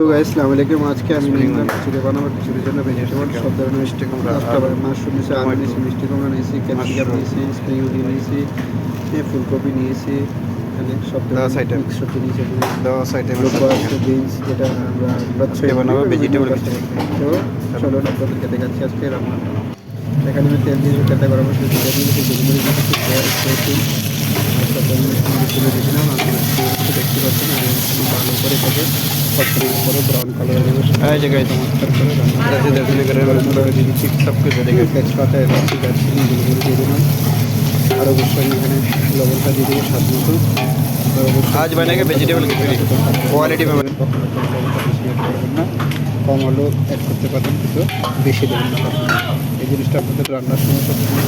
আসসালামু আলাইকুম। আজকে আমি নিলাম খিচুড়ি বানাবো খিচুড়ির জন্য ভেজিটেবল সব ধরনের মিষ্টি কুমড়া তারপরে মাশরুম নিয়েছি আলু নিয়েছি মিষ্টি কুমড়া নিয়েছি ক্যাপসিকাম নিয়েছি স্প্রিং অনিয়ন নিয়েছি ফুলকপি নিয়েছি সব দশ। মিক্স সবজি নিয়েছি দশ আইটেম বিনস যেটা আমরা বানাবো খিচুড়ি। তো চলো আপনাদেরকে দেখাচ্ছি আজকে রান্না। এখানে আমি তেল দিয়ে খেতে করাবো সেই তেল দিয়ে দিয়েছি দিয়েছিলাম আমি একটু দেখতে পাচ্ছেন আর আমি ভালো করে এটাকে কটকরির উপরে ব্রাউন কালার দেবো এই জায়গায় চমৎকার করে রান্না दस दस लेकर দিয়ে দিচ্ছি सब कुछ दे देंगे তেজপাতা এলাচি দারচিনি গুলগুলো দিয়ে দিলাম আর অবশ্যই আমি এখানে লবণটা দিয়ে দেবো স্বাদ মতো আর অবশ্যই आज बनेगा वेजिटेबल खिचड़ी क्वालिटी में बने কখনো কম লবণটা বেশি অ্যাড করবেন না কম হলেও অ্যাড করতে পারেন কিন্তু বেশি দেবেন না কখনো। এই জিনিসটা আপনাদের রান্নার সময় সবসময়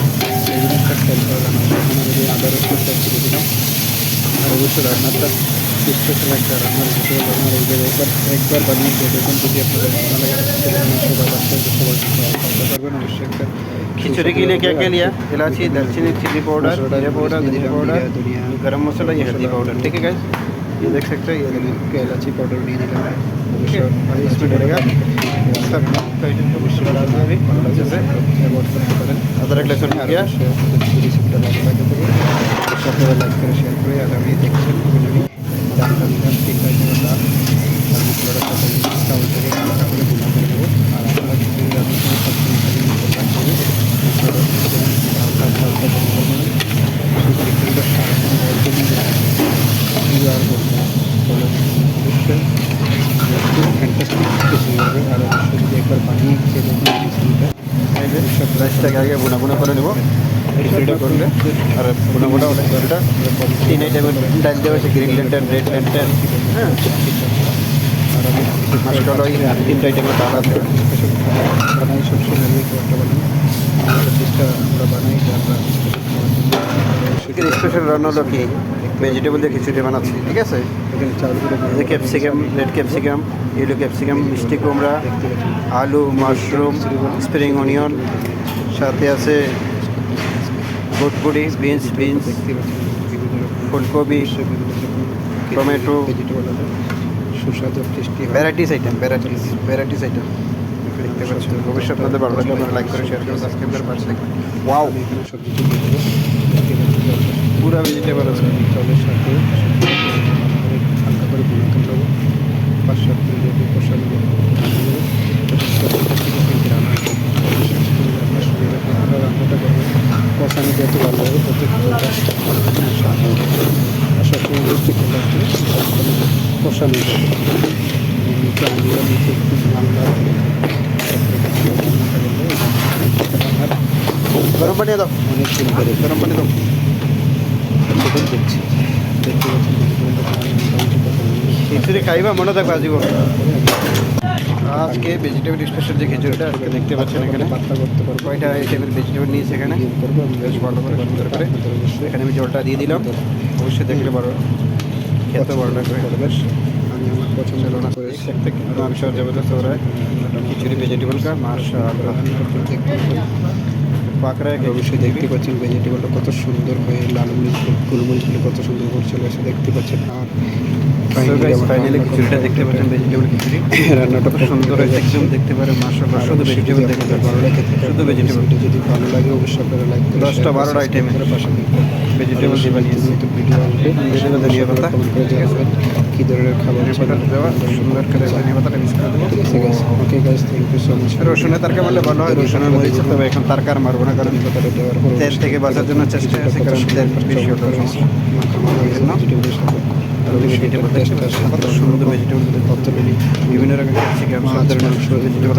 खिचड़ी के लिए क्या क्या लिया? इलायची, दालचीनी चिली पाउडर जीरा पाउडर धनिया पाउडर, गरम मसाला, ये हल्दी पाउडर। ठीक है ये देख सकते हैं ये देखिए क्या इलायची पाउडर भी निकल रहा है इसमें डरेगा सब का आइटम को कुछ डालना है अभी अच्छे से अदरक लहसुन आ गया सबको लाइक करें शेयर करें अगर भी देख सकते हैं আর এই রেসিপিটা রাইসটাকে আগে বুনা বুনা করে নেব খিচুড়িটা করলে আর বুনা বুনা ওটা ওটা তিন আইটেমের ডাল দেওয়া গ্রিন লেন্টেন রেড লেন্টেন হ্যাঁ আর আমি তিনটা আইটেমের ডাল আছে বানাই আমরা বানাই স্পেশাল রান্না হলো কি ভেজিটেবল দিয়ে খিচুড়ি বানাচ্ছি ঠিক আছে? যে capsicum red capsicum yellow capsicum মিষ্টি কুমড়া আলু মাশরুম স্প্রিং অনিয়ন সাথে আছে বুটবুড়ি বিনস বিনস ফুলকপি টমেটো। সুস্বাদু tasty varieties item varieties varieties item দেখতে পাচ্ছেন অবশ্যই আপনাদের ভালো লাগলে আপনারা লাইক করে শেয়ার করে সাবস্ক্রাইব করে পাশে থাকবেন। ওয়াও সবজি দিয়ে দেবো দেখতে পাচ্ছেন যত পুরো ভেজিটেবল আছে চাউলের সাথে হালকা করে গুঁড়ো করে দেবো পাঁচ সাত দেবো কষা দেবো রান্নাটা করব কষানো যত ভালো হবে তত খিচুড়িটা স্বাদ হবে আর সবসময় মিষ্টি খেলে কষানো যাবে নিচে নিচে একটু মালদা গরম পানি দাও। অনেক করে গরম পানি দাও। খিচুড়ি খাইবা, মনে থাকবে আজীবন আজকে ভেজিটেবল স্পেশাল যে খিচুড়িটা আজকে দেখতে পাচ্ছেন এখানে। কয়টা আইটেমের ভেজিটেবল নিয়েছে এখানে? বেশ ভালো করে সুন্দর করে। এখানে আমি জলটা দিয়ে দিলাম। অবশ্যই দেখলে বড় খেতে বড় লাগবে। বেশ আমি আমার পছন্দ না করেছি আমি সব জবরদস্ত ওরা খিচুড়ি ভেজিটেবল কা মাছ পাকড়াকে অবশ্যই দেখতে পাচ্ছেন ভেজিটেবলটা কত সুন্দর হয়ে লাল মরিচ গোলমরিচগুলো কত সুন্দর করে চলে আসে দেখতে পাচ্ছেন। আর দেখতে পাচ্ছেন ভেজিটেবল রান্নাটা খুব সুন্দর দেখতে পারেন শুধু ভেজিটেবল ভালো লাগে শুধু যদি ভালো লাগে অবশ্যই দশটা বারোটা আইটেম ভেজিটেবল দিয়ে ভিডিও ধরনের খাবার সুন্দর ওকে রসুনের তারকা মারলে ভালো হয় রসুনের মরিচ তবে এখন তারকা আর মারবো না। তেল থেকে বাঁচার জন্য চেষ্টা আছে কারণ তেল বেশি ওঠা সমস্যা ভেজিটেবলের সাথে আর ভেজিটেবল টেস্ট কত সুন্দর ভেজিটেবল বিভিন্ন রকম ক্যাপসিকাম মাংস ভেজিটেবল